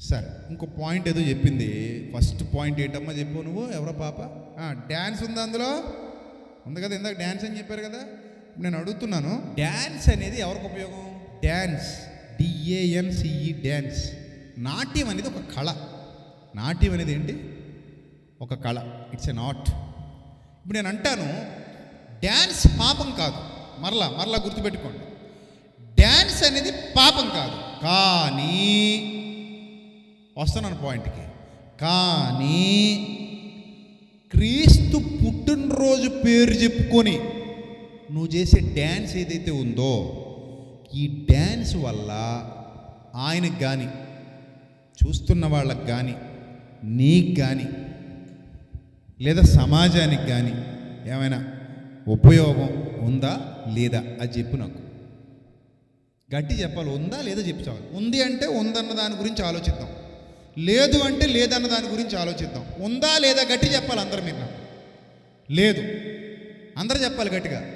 సరే ఇంకో పాయింట్ ఏదో చెప్పింది. ఫస్ట్ పాయింట్ ఏంటమ్మా చెప్పు నువ్వు? ఎవరో పాప? డ్యాన్స్ ఉందా అందులో? ఉంది కదా ఇందాక డ్యాన్స్ అని చెప్పారు కదా? నేను అడుగుతున్నాను. డ్యాన్స్ అనేది ఎవరికి ఉపయోగం? డ్యాన్స్ డిఏఎన్సిఈ డ్యాన్స్ నాట్యం అనేది ఒక కళ. నాట్యం అనేది ఏంటి? ఒక కళ. ఇట్స్ ఎన్ ఆర్ట్ ఇప్పుడు నేను అంటాను డ్యాన్స్ పాపం కాదు. మరలా మరలా గుర్తుపెట్టుకోండి. డ్యాన్స్ అనేది పాపం కాదు. కానీ వస్తున్నాను పాయింట్కి. కానీ క్రీస్తు పుట్టినరోజు పేరు చెప్పుకొని నువ్వు చేసే డ్యాన్స్ ఏదైతే ఉందో ఈ డ్యాన్స్ వల్ల ఆయనకు కానీ చూస్తున్న వాళ్ళకి కానీ నీకు కానీ లేదా సమాజానికి కానీ ఏమైనా ఉపయోగం ఉందా లేదా అది చెప్పు నాకు. గట్టి చెప్పాలి ఉందా లేదా చెప్తావాలి ఉంది అంటే ఉందన్న దాని గురించి ఆలోచిద్దాం. లేదు అంటే లేదన్న దాని గురించి ఆలోచిద్దాం. ఉందా లేదా గట్టి చెప్పాలి అందరు మీరు లేదు. అందరు చెప్పాలి గట్టిగా.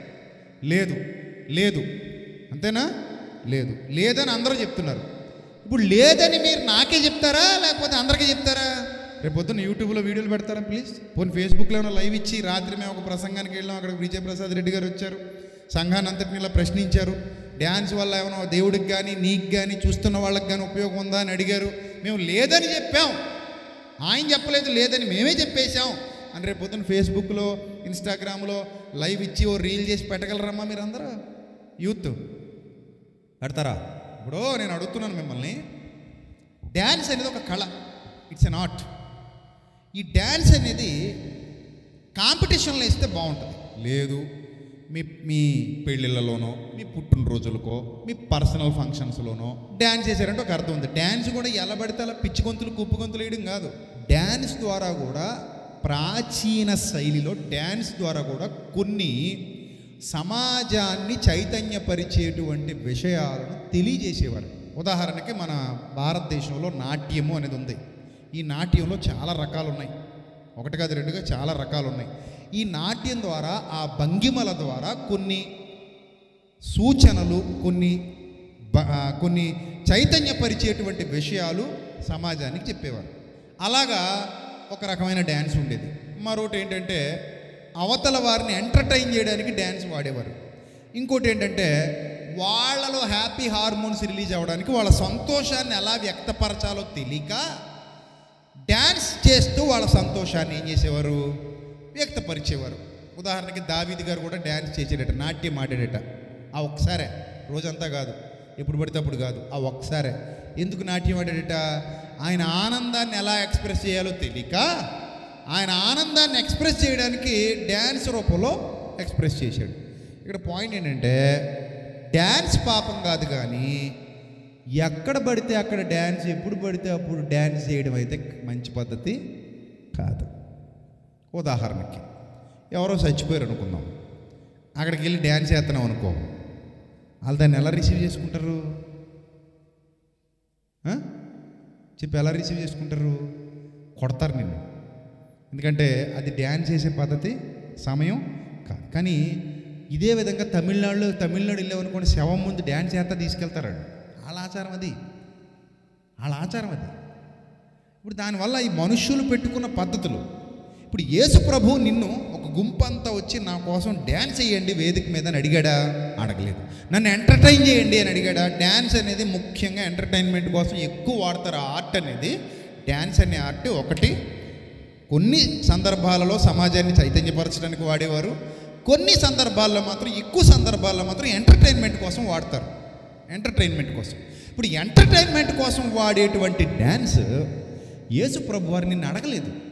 లేదు. లేదు. అంతేనా? లేదు. లేదని అందరూ చెప్తున్నారు. ఇప్పుడు లేదని మీరు నాకే చెప్తారా? లేకపోతే అందరికీ చెప్తారా? రేపు పొద్దున్న యూట్యూబ్లో వీడియోలు పెడతారా ప్లీజ్? పోనీ ఫేస్బుక్లో ఏమైనా లైవ్ ఇచ్చి రాత్రి మేము ఒక ప్రసంగానికి వెళ్ళాం. అక్కడ విజయప్రసాద్ రెడ్డి గారు వచ్చారు. సంఘాన్ని అంతటిని ఇలా ప్రశ్నించారు. డ్యాన్స్ వల్ల ఏమైనా దేవుడికి కానీ నీకు కానీ చూస్తున్న వాళ్ళకి కానీ ఉపయోగం ఉందా అని అడిగారు. మేము లేదని చెప్పాం. ఆయన చెప్పలేదు లేదని మేమే చెప్పేశాం. అని రేపు పొద్దున్న ఫేస్బుక్లో ఇన్స్టాగ్రామ్లో లైవ్ ఇచ్చి ఓ రీల్ చేసి పెట్టగలరమ్మా మీరందరూ? యూత్ పెడతారా? ఇప్పుడు నేను అడుగుతున్నాను మిమ్మల్ని. డ్యాన్స్ అనేది ఒక కళ. ఇట్స్ ఎన్ ఆర్ట్ ఈ డ్యాన్స్ అనేది కాంపిటీషన్లో ఇస్తే బాగుంటుంది. లేదు మీ మీ పెళ్ళిళ్ళలోనో మీ పుట్టినరోజులకో మీ పర్సనల్ ఫంక్షన్స్లోనో డ్యాన్స్ చేశారంటే ఒక అర్థం ఉంది. డ్యాన్స్ కూడా ఎలా పడితే అలా పిచ్చి గొంతులు కుప్పు గొంతులు వేయడం కాదు. డ్యాన్స్ ద్వారా కూడా ప్రాచీన శైలిలో డ్యాన్స్ ద్వారా కూడా కొన్ని సమాజాన్ని చైతన్యపరిచేటువంటి విషయాలను తెలియజేసేవారు. ఉదాహరణకి మన భారతదేశంలో నాట్యము అనేది ఉంది. ఈ నాట్యంలో చాలా రకాలు ఉన్నాయి ఒకటి కాదు రెండుగా చాలా రకాలు ఉన్నాయి ఈ నాట్యం ద్వారా ఆ భంగిమల ద్వారా కొన్ని సూచనలు కొన్ని బ- కొన్ని చైతన్యపరిచేటువంటి విషయాలు సమాజానికి చెప్పేవారు. అలాగా ఒక రకమైన డ్యాన్స్ ఉండేది. మరొకటి ఏంటంటే అవతల వారిని ఎంటర్టైన్ చేయడానికి డ్యాన్స్ వాడేవారు. ఇంకోటి ఏంటంటే వాళ్ళలో హ్యాపీ హార్మోన్స్ రిలీజ్ అవ్వడానికి వాళ్ళ సంతోషాన్ని ఎలా వ్యక్తపరచాలో తెలియక డ్యాన్స్ చేస్తూ వాళ్ళ సంతోషాన్ని ఏం చేసేవారు? వ్యక్తపరిచేవారు. ఉదాహరణకి దావీది గారు కూడా డ్యాన్స్ చేసేటట నాట్యం ఆడేటట ఆ ఒక్కసారే రోజంతా కాదు ఎప్పుడు పడితే అప్పుడు కాదు ఆ ఒక్కసారే. ఎందుకు నాట్యం ఆడేటట ఆయన ఆనందాన్ని ఎలా ఎక్స్ప్రెస్ చేయాలో తెలియక ఆయన ఆనందాన్ని ఎక్స్ప్రెస్ చేయడానికి డ్యాన్స్ రూపంలో ఎక్స్ప్రెస్ చేశాడు. ఇక్కడ పాయింట్ ఏంటంటే డ్యాన్స్ పాపం కాదు కానీ ఎక్కడ పడితే అక్కడ డ్యాన్స్ ఎప్పుడు పడితే అప్పుడు డ్యాన్స్ చేయడం అయితే మంచి పద్ధతి కాదు. ఉదాహరణకి ఎవరో చచ్చిపోయారు అనుకుందాం. అక్కడికి వెళ్ళి డ్యాన్స్ చేస్తున్నాం అనుకో. వాళ్ళు దాన్ని ఎలా రిసీవ్ చేసుకుంటారు? చెప్పి ఎలా రిసీవ్ చేసుకుంటారు? కొడతారు నిన్ను. ఎందుకంటే అది డ్యాన్స్ చేసే పద్ధతి సమయం కాదు. కానీ ఇదే విధంగా తమిళనాడులో తమిళనాడు వెళ్ళామనుకోండి శవం ముందు డ్యాన్స్ చేస్తా తీసుకెళ్తారండి వాళ్ళ ఆచారం అది. వాళ్ళ ఆచారం అది. ఇప్పుడు దానివల్ల ఈ మనుష్యులు పెట్టుకున్న పద్ధతులు ఇప్పుడు యేసు ప్రభు నిన్ను ఒక గుంపు అంతా వచ్చి నా కోసం డ్యాన్స్ చేయండి వేదిక మీద అని అడిగాడా? అడగలేదు. నన్ను ఎంటర్టైన్ చేయండి అని అడిగాడా? డ్యాన్స్ అనేది ముఖ్యంగా ఎంటర్టైన్మెంట్ కోసం ఎక్కువ వాడతారు ఆర్ట్ అనేది. డ్యాన్స్ అనే ఆర్ట్ ఒకటి. కొన్ని సందర్భాలలో సమాజాన్ని చైతన్యపరచడానికి వాడేవారు. కొన్ని సందర్భాల్లో మాత్రం ఎక్కువ సందర్భాల్లో మాత్రం ఎంటర్టైన్మెంట్ కోసం వాడతారు. ఎంటర్టైన్మెంట్ కోసం. ఇప్పుడు ఎంటర్టైన్మెంట్ కోసం వాడేటువంటి డ్యాన్స్ యేసు ప్రభు వారు నిన్ను అడగలేదు.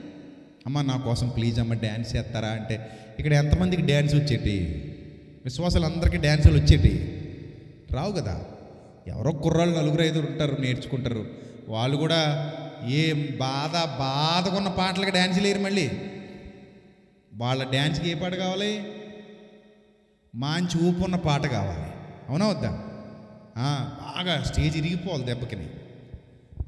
అమ్మ నా కోసం ప్లీజ్ అమ్మ డ్యాన్స్ చేస్తారా అంటే ఇక్కడ ఎంతమందికి డ్యాన్స్ వచ్చేటి? విశ్వాసాలు అందరికీ డ్యాన్సులు వచ్చేటి? రావు కదా. ఎవరో కుర్రాళ్ళు నలుగురు ఐదుగురు ఉంటారు నేర్చుకుంటారు. వాళ్ళు కూడా ఏం బాధ బాధకున్న పాటలకి డ్యాన్స్ లేరు మళ్ళీ. వాళ్ళ డ్యాన్స్కి ఏ పాట కావాలి? మంచి ఊపు ఉన్న పాట కావాలి. అవునా వద్దా? బాగా స్టేజ్ ఇరిగిపోవాలి దెబ్బకిని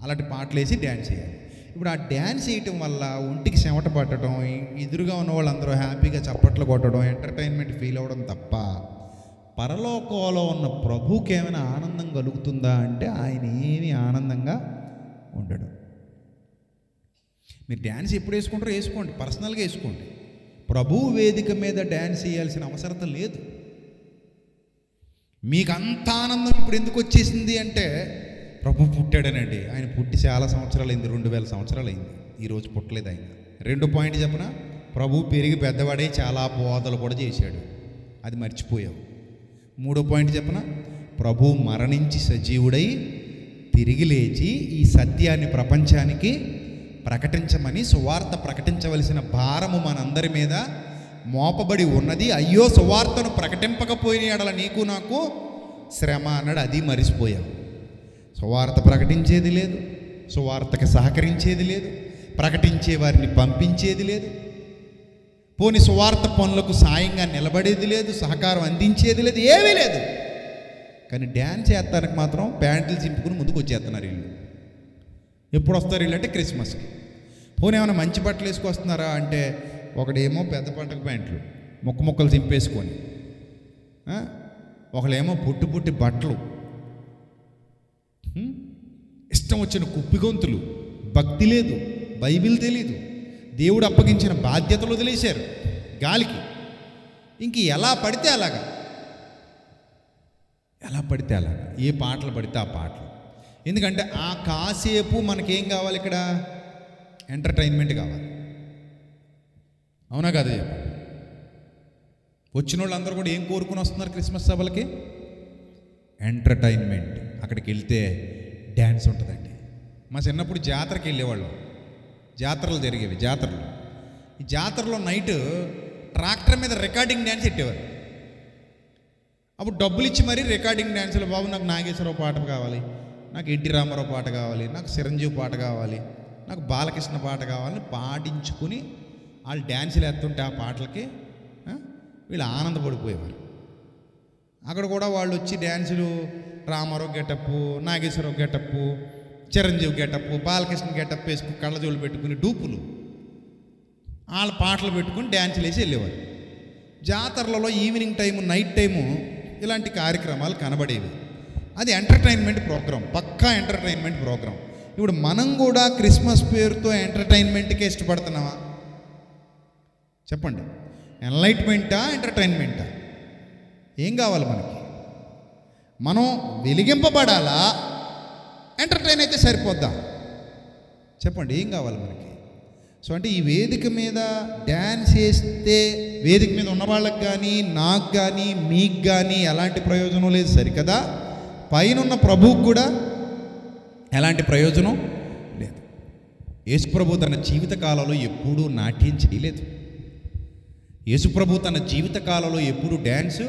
అలాంటి పాటలు వేసి డ్యాన్స్ చేయాలి. ఇప్పుడు ఆ డ్యాన్స్ వేయటం వల్ల ఒంటికి చెమట పట్టడం ఎదురుగా ఉన్న వాళ్ళందరూ హ్యాపీగా చప్పట్లు కొట్టడం ఎంటర్టైన్మెంట్ ఫీల్ అవ్వడం తప్ప పరలోకంలో ఉన్న ప్రభుకి ఏమైనా ఆనందం కలుగుతుందా అంటే ఆయన ఏమి ఆనందంగా ఉండడు. మీరు డ్యాన్స్ ఎప్పుడు వేసుకుంటారో వేసుకోండి పర్సనల్గా వేసుకోండి. ప్రభు వేదిక మీద డ్యాన్స్ వేయాల్సిన అవసరత లేదు. మీకు అంత ఆనందం ఇప్పుడు ఎందుకు వచ్చేసింది అంటే ప్రభు పుట్టాడనండి. ఆయన పుట్టి చాలా సంవత్సరాలు అయింది రెండు వేల సంవత్సరాలు అయింది ఈరోజు పుట్టలేదు ఆయన. రెండు పాయింట్ చెప్పిన? ప్రభు పెరిగి పెద్దవాడే చాలా బోధలు కూడా చేశాడు. అది మర్చిపోయావు. మూడో పాయింట్ చెప్పిన? ప్రభు మరణించి సజీవుడై తిరిగి లేచి ఈ సత్యాన్ని ప్రపంచానికి ప్రకటించమని సువార్త ప్రకటించవలసిన భారము మనందరి మీద మోపబడి ఉన్నది. అయ్యో సువార్తను ప్రకటింపకపోయిన ఎడల నీకు నాకు శ్రమ అన్నాడు. అది మరిసిపోయావు సువార్త ప్రకటించేది లేదు. సువార్తకి సహకరించేది లేదు. ప్రకటించే వారిని పంపించేది లేదు. పోని సువార్త పనులకు సాయంగా నిలబడేది లేదు. సహకారం అందించేది లేదు. ఏమీ లేదు. కానీ డ్యాన్స్ చేస్తానికి మాత్రం ప్యాంట్లు చింపుకుని ముందుకు వచ్చేస్తున్నారు వీళ్ళు. ఎప్పుడు వస్తారు వీళ్ళు అంటే క్రిస్మస్కి. పోనీ ఏమైనా మంచి బట్టలు వేసుకొస్తున్నారా అంటే ఒకడేమో పెద్ద పంటకు ప్యాంట్లు ముక్క ముక్కలు చింపేసుకొని ఒకళ్ళేమో పుట్టి పుట్టి బట్టలు ఇష్టం వచ్చిన కుప్పిగొంతులు భక్తి లేదు బైబిల్ తెలీదు. దేవుడు అప్పగించిన బాధ్యతలు వదిలేశారు గాలికి. ఇంక ఎలా పడితే అలాగా. ఎలా పడితే అలాగా. ఏ పాటలు పడితే ఆ పాటలు. ఎందుకంటే ఆ కాసేపు మనకేం కావాలి ఇక్కడ? ఎంటర్టైన్మెంట్ కావాలి. అవునా కదా? చెప్పండి వచ్చిన వాళ్ళందరూ కూడా ఏం కోరుకుని వస్తున్నారు క్రిస్మస్ సభలకి? ఎంటర్టైన్మెంట్. అక్కడికి వెళ్తే డ్యాన్స్ ఉంటుందండి. మా చిన్నప్పుడు జాతరకి వెళ్ళేవాళ్ళం. జాతరలు జరిగేవి జాతరలు. ఈ జాతరలో నైట్ ట్రాక్టర్ మీద రికార్డింగ్ డ్యాన్స్ పెట్టేవారు. అప్పుడు డబ్బులు ఇచ్చి మరీ రికార్డింగ్ డ్యాన్సులు బాబు నాకు నాగేశ్వరరావు పాట కావాలి నాకు ఎన్టీ రామారావు పాట కావాలి నాకు చిరంజీవి పాట కావాలి నాకు బాలకృష్ణ పాట కావాలని పాటించుకుని వాళ్ళు డ్యాన్సులు వేస్తుంటే ఆ పాటలకి వీళ్ళు ఆనందపడిపోయేవారు. అక్కడ కూడా వాళ్ళు వచ్చి డ్యాన్సులు Ramarao getup Nageswararao getup Chiranjeevi getup Balakrishna getup వేసుకుని కళ్ళజోళ్ళు పెట్టుకుని డూపులు. వాళ్ళ పాటలు పెట్టుకుని డ్యాన్సులు వేసి వెళ్ళేవారు. జాతరలలో ఈవినింగ్ టైము నైట్ టైము ఇలాంటి కార్యక్రమాలు కనబడేవి. అది ఎంటర్టైన్మెంట్ ప్రోగ్రాం పక్కా ఎంటర్టైన్మెంట్ ప్రోగ్రాం ఇప్పుడు మనం కూడా క్రిస్మస్ పేరుతో ఎంటర్టైన్మెంట్కే ఇష్టపడుతున్నావా చెప్పండి. ఎన్లైట్మెంటా ఎంటర్టైన్మెంటా ఏం కావాలి మనకి? మనం వెలిగింపబడాలా? ఎంటర్టైన్ అయితే సరిపోద్దా. చెప్పండి ఏం కావాలి మనకి? సో అంటే ఈ వేదిక మీద డ్యాన్స్ వేస్తే వేదిక మీద ఉన్న వాళ్ళకి కానీ నాకు కానీ మీకు కానీ ఎలాంటి ప్రయోజనం లేదు సరికదా? పైన ఉన్న ప్రభువుకు కూడా ఎలాంటి ప్రయోజనం లేదు. యేసుప్రభు తన జీవితకాలంలో ఎప్పుడూ నాట్యం చేయలేదు. యేసుప్రభు తన జీవితకాలంలో ఎప్పుడూ ఎప్పుడు డ్యాన్స్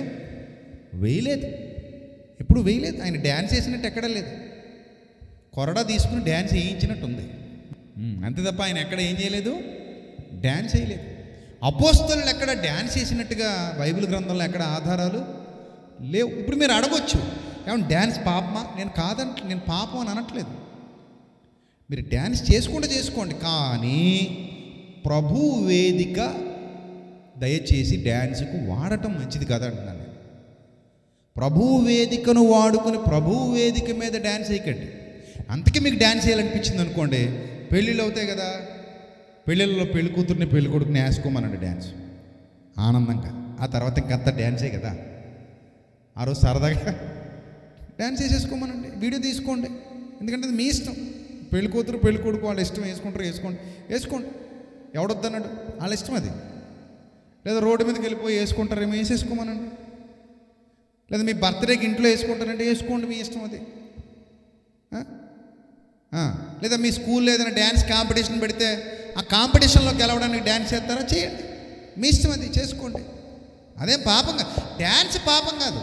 వేయలేదు. ఎప్పుడు వేయలేదు. ఆయన డ్యాన్స్ వేసినట్టు ఎక్కడ లేదు. కొరడా తీసుకుని డ్యాన్స్ వేయించినట్టు ఉంది అంతే తప్ప ఆయన ఎక్కడ ఏం చేయలేదు? డ్యాన్స్ వేయలేదు అపోస్తలు ఎక్కడ డ్యాన్స్ చేసినట్టుగా బైబిల్ గ్రంథంలో ఎక్కడ ఆధారాలు లేవు. ఇప్పుడు మీరు అడగొచ్చు. ఏమన్నా డ్యాన్స్ పాపమా? నేను కాదంట నేను పాపం అని అనట్లేదు. మీరు డ్యాన్స్ చేసుకుంటే చేసుకోండి. కానీ ప్రభు వేదిక దయచేసి డ్యాన్స్కు వాడటం మంచిది కదా అంటున్నాను ప్రభు వేదికను వాడుకొని ప్రభు వేదిక మీద డ్యాన్స్ వేయకండి. అంతకీ మీకు డ్యాన్స్ వేయాలనిపించింది అనుకోండి పెళ్ళిళ్ళు అవుతాయి కదా పెళ్ళిళ్ళలో పెళ్ళి కూతుర్ని పెళ్ళి కొడుకుని వేసుకోమనండి డ్యాన్స్ ఆనందంగా ఆ తర్వాత ఇంకంత డ్యాన్సే కదా. ఆ రోజు సరదాగా డ్యాన్స్ వేసేసుకోమనండి వీడియో తీసుకోండి. ఎందుకంటే అది మీ ఇష్టం. పెళ్ళి కూతురు పెళ్ళి కొడుకు వాళ్ళ ఇష్టం వేసుకుంటారు వేసుకోండి వేసుకోండి. ఎవడొద్దన్నాడు? వాళ్ళ ఇష్టం అది. లేదా రోడ్డు మీదకి వెళ్ళిపోయి వేసుకుంటారేమో వేసేసుకోమనండి. లేదా మీ బర్త్డేకి ఇంట్లో వేసుకుంటారంటే వేసుకోండి మీ ఇష్టం అది. లేదా మీ స్కూల్లో ఏదైనా డ్యాన్స్ కాంపిటీషన్ పెడితే ఆ కాంపిటీషన్లో గెలవడానికి డ్యాన్స్ చేస్తారా? చేయండి. మీ ఇష్టం అది చేసుకోండి. అదేం పాపం కాదు. డ్యాన్స్ పాపం కాదు.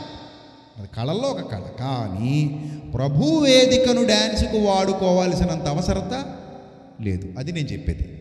అది కళల్లో ఒక కళ. కానీ ప్రభు వేదికను డ్యాన్స్కు వాడుకోవాల్సినంత అవసరత లేదు. అది నేను చెప్పేది.